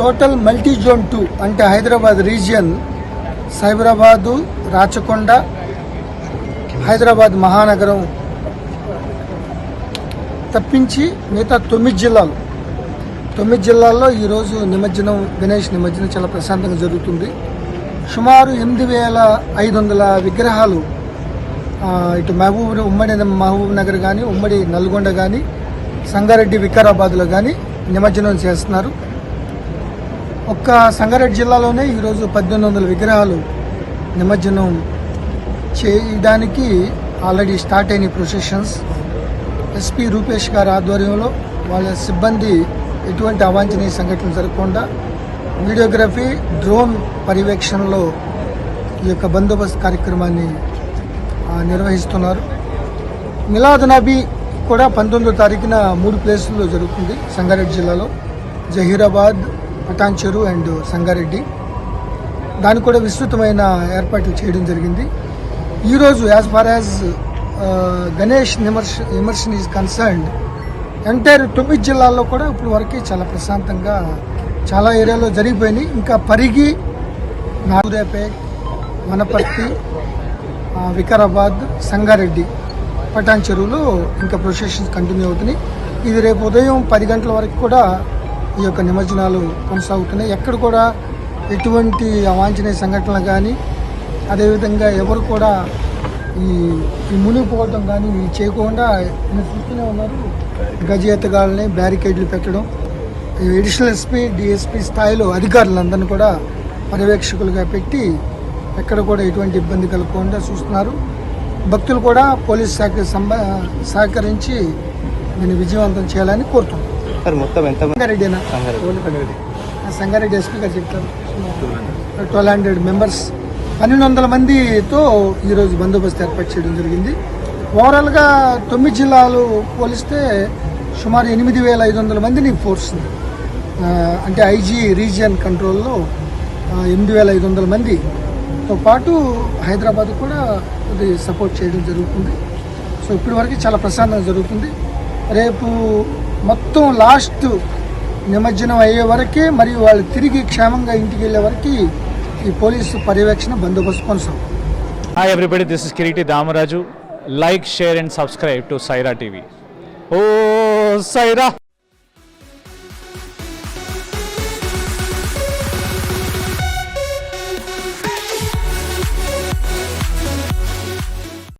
Total multi zone two అంటే Hyderabad region Cyberabad Rachakonda Hyderabad మహానగరం తప్పించి మిగతా తొమ్మిది జిల్లాలు. తొమ్మిది జిల్లాల్లో ఈరోజు నిమజ్జనం గణేష్ నిమజ్జనం చాలా ప్రశాంతంగా జరుగుతుంది. సుమారు ఎనిమిది వేల ఐదు వందల విగ్రహాలు ఇటు మహబూబ్ ఉమ్మడి మహబూబ్ నగర్ కానీ ఉమ్మడి నల్గొండ కానీ సంగారెడ్డి వికారాబాద్లో కానీ నిమజ్జనం చేస్తున్నారు. ఒక్క సంగారెడ్డి జిల్లాలోనే ఈరోజు పద్దెనిమిది వందల విగ్రహాలు నిమజ్జనం చేయడానికి ఆల్రెడీ స్టార్ట్ అయిన ప్రొసెషన్స్. ఎస్పీ రూపేష్ గారి ఆధ్వర్యంలో వాళ్ళ సిబ్బంది ఎటువంటి అవాంఛనీయ సంఘటనలు జరగకుండా వీడియోగ్రఫీ డ్రోన్ పర్యవేక్షణలో ఈ యొక్క బందోబస్తు కార్యక్రమాన్ని నిర్వహిస్తున్నారు. మిలాద్ నబీ కూడా పంతొమ్మిదో తారీఖున మూడు ప్లేసుల్లో జరుగుతుంది సంగారెడ్డి జిల్లాలో. జహీరాబాద్ పటాన్చెరు అండ్ సంగారెడ్డి. దానికి కూడా విస్తృతమైన ఏర్పాట్లు చేయడం జరిగింది. ఈరోజు యాజ్ ఫార్ యాజ్ గణేష్ నిమర్ష విమర్శన్ ఈజ్ కన్సర్న్డ్ ఎంటైర్ తొమ్మిది జిల్లాల్లో కూడా ఇప్పుడు వరకు చాలా ప్రశాంతంగా చాలా ఏరియాలో జరిగిపోయినాయి. ఇంకా పరిగి నాగుదేపేట్ వనపర్తి వికారాబాద్ సంగారెడ్డి పటాన్ చెరువులో ఇంకా ప్రొసెషన్స్ కంటిన్యూ అవుతున్నాయి. ఇది రేపు ఉదయం పది గంటల వరకు కూడా ఈ యొక్క నిమజ్జనాలు కొనసాగుతున్నాయి. ఎక్కడ కూడా ఎటువంటి అవాంఛనీయ సంఘటనలు కానీ అదేవిధంగా ఎవరు కూడా ఈ ఈ మునిగిపోవడం కానీ ఇవి చేయకుండా చూస్తూనే ఉన్నారు. గజయతగాళ్ళని బ్యారికేడ్లు పెట్టడం ఎడిషనల్ ఎస్పీ డిఎస్పీ స్థాయిలో అధికారులందరినీ కూడా పర్యవేక్షకులుగా పెట్టి ఎక్కడ కూడా ఎటువంటి ఇబ్బంది కలగకుండా చూస్తున్నారు. భక్తులు కూడా పోలీస్ శాఖ సంబ సహకరించి దీన్ని విజయవంతం చేయాలని కోరుతున్నాను సార్ మొత్తం ఎంత సంగారెడ్డినా? సంగారెడ్డి. సంగారెడ్డి. ఎస్పీ గారు చెప్తారు. Twelve hundred members. పన్నెండు వందల మందితో ఈరోజు బందోబస్తు ఏర్పాటు చేయడం జరిగింది. ఓవరాల్గా తొమ్మిది జిల్లాలు పోలిస్తే సుమారు ఎనిమిది వేల ఐదు వందల మందిని ఫోర్స్ అంటే ఐజీ రీజియన్ కంట్రోల్లో ఎనిమిది వేల ఐదు వందల మందితో పాటు హైదరాబాద్ కూడా ఇది సపోర్ట్ చేయడం జరుగుతుంది. సో ఇప్పటి వరకు చాలా ప్రశాంతంగా జరుగుతుంది. రేపు మొత్తం లాస్ట్ నిమజ్జనం అయ్యే వరకు మరియు వాళ్ళు తిరిగి క్షేమంగా ఇంటికి వెళ్ళే వరకు ఈ పోలీసు పర్యవేక్షణ బందోబస్తు కొనసాగు hi everybody this is Kireeti Damaraju like share and subscribe to Saira TV oh Sye Raa